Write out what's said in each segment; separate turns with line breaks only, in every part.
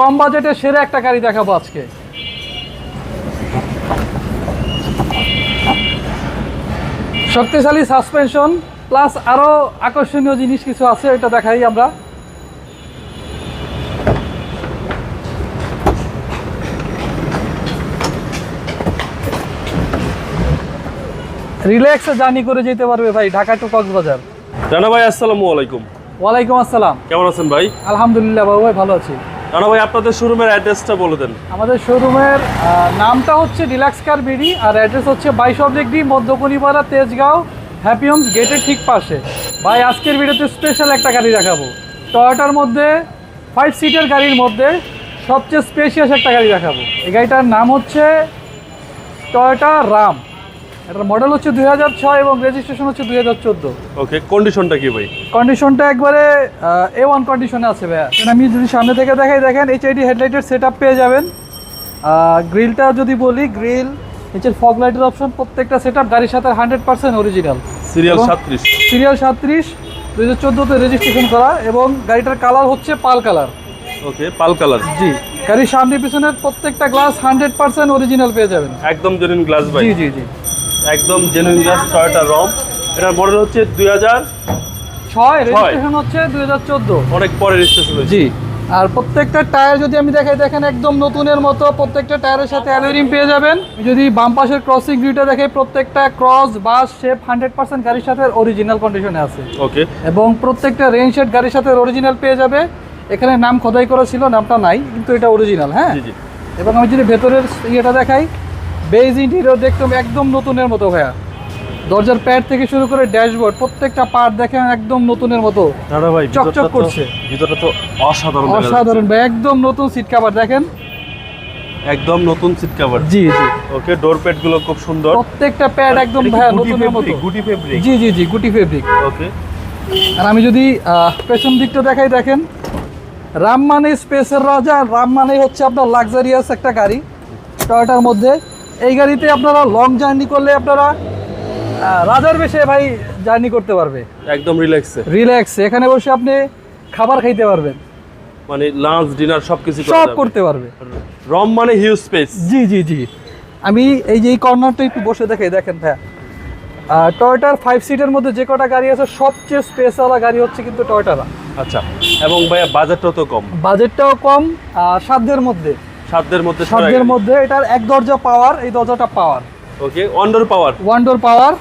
কম বাজেটে সেরা একটা গাড়ি দেখাবো আজকে। শক্তিশালী সাসপেনশন প্লাস আরও আকর্ষণীয় জিনিস কিছু আছে এটা দেখাই আমরা। রিল্যাক্সে জার্নি করে যেতে পারবে ভাই ঢাকা টু কক্সবাজার।
জানা ভাই আসসালামু আলাইকুম।
ওয়ালাইকুম আসসালাম।
কেমন আছেন ভাই?
আলহামদুলিল্লাহ বাবু ভাই ভালো আছি।
রানা ভাই, আপনাদের শোরুমের অ্যাড্রেসটা বলে দেন।
আমাদের শোরুমের নামটা হচ্ছে ডিলাক্স কার বিডি আর অ্যাড্রেস হচ্ছে বাইশ oblique D, মধ্যকনিপাড়া, Tejgaon happy homes গেটের ঠিক পাশে। ভাই, আজকের ভিডিওতে স্পেশাল একটা গাড়ি দেখাবো। টয়োটার মধ্যে ফাইভ সিটের গাড়ির মধ্যে সবচেয়ে স্পেশিয়াস একটা গাড়ি দেখাবো। এই গাড়িটার নাম হচ্ছে টয়োটা রাম এটার মডেল হচ্ছে দুই হাজার ছয় এবং রেজিস্ট্রেশন হচ্ছে দুই হাজার চোদ্দ।
ওকে কন্ডিশনটা কি ভাই?
কন্ডিশনটা একবারে এ ওয়ান কন্ডিশনে আছে ভাইয়া। আমি যদি সামনে থেকে দেখাই দেখেন এইচআইডি হেডলাইটের সেট আপ পেয়ে যাবেন। গ্রিলটা যদি বলি গ্রিল নিচের ফগ লাইটের অপশন প্রত্যেকটা সেট আপ গাড়ির সাথে হান্ড্রেড পার্সেন্ট অরিজিনাল
সিরিয়াল সাতত্রিশ।
সিরিয়াল সাতত্রিশ দুই হাজার চোদ্দোতে রেজিস্ট্রেশন করা এবং গাড়িটার কালার হচ্ছে পাল কালার
ওকে পাল কালার
জি গাড়ির সামনে পিছনের প্রত্যেকটা গ্লাস হান্ড্রেড পার্সেন্ট অরিজিনাল পেয়ে যাবেন।
একদম জেনুইন গ্লাস ভাই।
জি জি জি।
একদম জেনুইন গ্লাস টয়োটা রম এটার মডেল হচ্ছে দুই হাজার
ছয় রেজিস্ট্রেশন হচ্ছে দুই হাজার চোদ্দ।
অনেক পরে রেজিস্ট্রেশন
জি। আর প্রত্যেকটা টায়ার যদি আমি দেখাই দেখেন একদম নতুনের মতো প্রত্যেকটা টায়ারের সাথে অ্যালোরিম পেয়ে যাবেন। যদি বাম পাশের ক্রসিং ভিউটা দেখে প্রত্যেকটা ক্রস বাস শেপ হান্ড্রেড পার্সেন্ট গাড়ির সাথে অরিজিনাল কন্ডিশনে আছে।
ওকে
এবং প্রত্যেকটা রেইন শেড গাড়ির সাথে অরিজিনাল পেয়ে যাবে। এখানে নাম খোদাই করা ছিল নামটা নাই কিন্তু এটা অরিজিনাল হ্যাঁ?
জি জি।
এবং আমি যদি ভেতরের ইয়েটা দেখাই বেজ ইন্টিরিয়র দেখতাম একদম নতুনের মতো ভাইয়া। দরজার প্যাড থেকে শুরু করে ড্যাশবোর্ড প্রত্যেকটা পার্ট দেখেন একদম নতুনের মতো।
রানা ভাই
চকচক করছে।
ভিতরটা তো অসাধারণ
অসাধারণ ভাই একদম নতুন সিট কাভার দেখেন।
একদম নতুন সিট কভার
জি জি।
ওকে ডোর প্যাডগুলো খুব সুন্দর।
প্রত্যেকটা প্যাড একদম ভাইয়া নতুনের মতো।
গুটি ফেব্রিক
জি জি জি গুটি ফেব্রিক
ওকে
আর আমি যদি পেছন দিকটা দেখাই দেখেন। রাম মানে স্পেসের রাজা রাম মানে হচ্ছে আপনার লাক্সারিয়াস একটা গাড়ি। টয়োটার মধ্যে। এই গাড়িতে আপনারা লং জার্নি করলে আপনারা রাজার বেশে ভাই জার্নি করতে পারবে।
একদম রিল্যাক্সে
রিল্যাক্স এখানে বসে আপনি খাবার খাইতে পারবেন।
মানে লাঞ্চ ডিনার সবকিছু করা
সব করতে পারবে।
রম মানে হিউজ স্পেস
জি জি জি। আমি এই যে এই কর্নারটা একটু বসে দেখাই দেখেন ভাইয়া। টয়টার ফাইভ সিটের মধ্যে যে কটা গাড়ি আছে সবচেয়ে স্পেসওয়ালা গাড়ি হচ্ছে কিন্তু টয়োটারা
আচ্ছা। এবং ভাইয়া বাজেটটাও তো কম।
বাজেটটাও কম আর সাধ্যের মধ্যে।
সাধ্যের মধ্যে
সাধ্যের মধ্যে এটার এক দরজা পাওয়ার এই দরজাটা power
okay under power
one power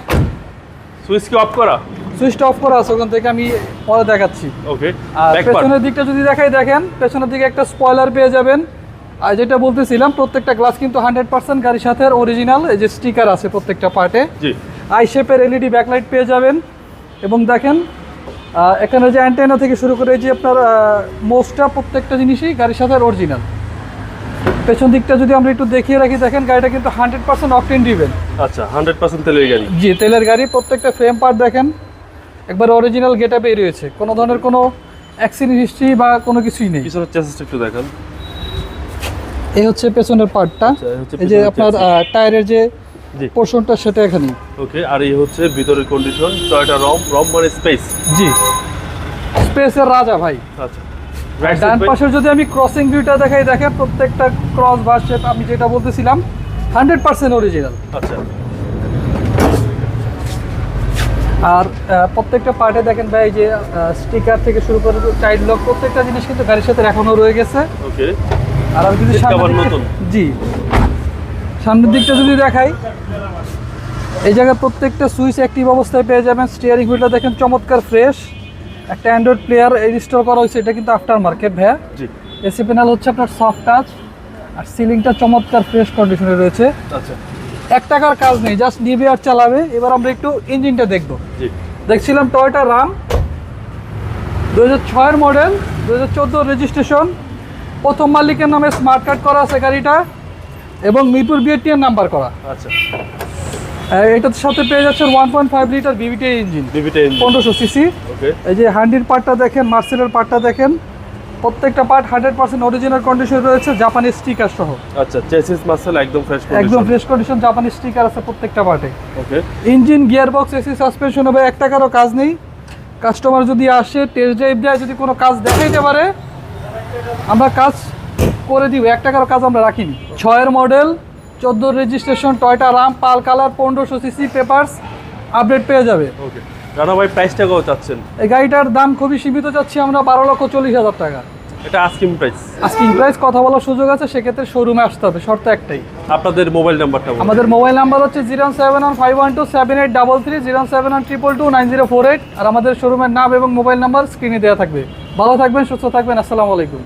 switch কি অফ করা?
সুইচটা অফ করা আছে ওখান থেকে আমি পরে দেখাচ্ছি।
ওকে
আর পেছনের দিকটা যদি দেখাই দেখেন পেছনের দিকে একটা স্পয়লার পেয়ে যাবেন। আর যেটা বলতেছিলাম প্রত্যেকটা গ্লাস কিন্তু হান্ড্রেড পার্সেন্ট গাড়ির সাথে অরিজিনাল এই যে স্টিকার আছে প্রত্যেকটা পার্টে
জি।
আই শেপের এলইডি ব্যাকলাইট পেয়ে যাবেন। এবং দেখেন এখানে যে অ্যান্টেনা থেকে শুরু করে এই যে আপনার মোস্টটা প্রত্যেকটা জিনিসই গাড়ির সাথে অরিজিনাল পেছন দিকটা যদি আমরা একটু দেখিয়ে রাখি দেখেন গাড়িটা কিন্তু হান্ড্রেড পার্সেন্ট অকটেন ডিভেন
আচ্ছা হান্ড্রেড পার্সেন্ট তেলের গাড়ি।
জি তেলের গাড়ি প্রত্যেকটা ফ্রেম পার্ট দেখেন। একবার অরিজিনাল গেট আপে রয়েছে। কোনো ধরনের কোনো অ্যাক্সিডেন্ট হিস্ট্রি বা কোনো কিছুই নেই।
পিছনের চেসিসটা একটু দেখান।
এই হচ্ছে পেছনের পার্টটা
আচ্ছা, এই
যে আপনার টায়ারের যে পোর্শনটা সেটা এখানেই।
ওকে আর এই হচ্ছে ভিতরের কন্ডিশন টয়োটা রম রম মানে স্পেস
জি। স্পেসের রাজা ভাই।
আচ্ছা।
ডান পাশের যদি আমি ক্রসিং ভিউটা দেখাই দেখেন প্রত্যেকটা ক্রস বা শেপ আমি যেটা বলতেছিলাম হান্ড্রেড পার্সেন্ট অরিজিনাল
আচ্ছা।
আর প্রত্যেকটা পার্টে দেখেন ভাই এই যে স্টিকার থেকে শুরু করে চাইল্ড লক প্রত্যেকটা জিনিস কিন্তু গাড়ির সাথে এখনও রয়ে গেছে।
ওকে
আর আমি যদি। জি। সামনের দিকটা যদি দেখাই এই জায়গায় প্রত্যেকটা সুইচ অ্যাক্টিভ অবস্থায় পেয়ে যাবেন স্টিয়ারিং হুইলটা দেখেন চমৎকার ফ্রেশ একটা অ্যান্ড্রয়েড প্লেয়ার ইনস্টল করা হয়েছে এটা কিন্তু আফটার মার্কেট ভাইয়া।
জি।
এসি প্যানেল হচ্ছে আপনার সফট টাচ আর সিলিংটা চমৎকার ফ্রেশ কন্ডিশনে রয়েছে।
আচ্ছা।
এক টাকার কাজ নেই জাস্ট নিবে আর চালাবে। এবার আমরা একটু ইঞ্জিনটা দেখব।
জি।
দেখছিলাম টয়োটা রাম দু হাজার ছয়ের মডেল দু হাজার চোদ্দ রেজিস্ট্রেশন প্রথম মালিকের নামে স্মার্ট কার্ড করা আছে গাড়িটা এবং মিরপুর বিএটিএন নাম্বার করা।
আচ্ছা।
এটার সাথে পেয়ে যাচ্ছেন one point five litre VVT engine
বিবিটা
পনেরোশো সিসি এই যে হান্ডির পার্টটা দেখেন মার্সেলের পার্টটা দেখেন প্রত্যেকটা part hundred percent original condition রয়েছে জাপানি স্টিকার সহ।
আচ্ছা চেসিস মাসেল একদম ফ্রেশ
একদম ফ্রেশ কন্ডিশন জাপানি স্টিকার আছে প্রত্যেকটা পার্টে
okay
engine gear box AC suspension হবে এক টাকারও কাজ নেই। কাস্টমার যদি আসে টেস্ট ড্রাইভ দেয় যদি কোনো কাজ দেখাইতে পারে আমরা কাজ করে দিব এক টাকার কাজ আমরা রাখিনি। ছয়ের মডেল চোদ্দোর রেজিস্ট্রেশন টয়টা রাম পাল কালার পনেরোশো সিসি পেপার্স আপডেট পেয়ে যাবে।
ওকে রানা ভাই প্রাইসটা কত চাচ্ছেন?
এই গাড়িটার দাম খুবই সীমিত চাচ্ছি আমরা বারো লক্ষ চল্লিশ হাজার টাকা।
এটা আস্কিং প্রাইস
আস্কিং প্রাইস কথা বলার সুযোগ আছে সেক্ষেত্রে শোরুমে আসতে হবে শর্ত একটাই।
আপনাদের মোবাইল নাম্বারটা বলুন।
আমাদের মোবাইল নাম্বার হচ্ছে zero seven one five one two seven eight double three zero seven one triple two nine zero four eight আর আমাদের শোরুমের নাম এবং মোবাইল নাম্বার স্ক্রিনে দেওয়া থাকবে। ভালো থাকবেন সুস্থ থাকবেন আসসালামু আলাইকুম।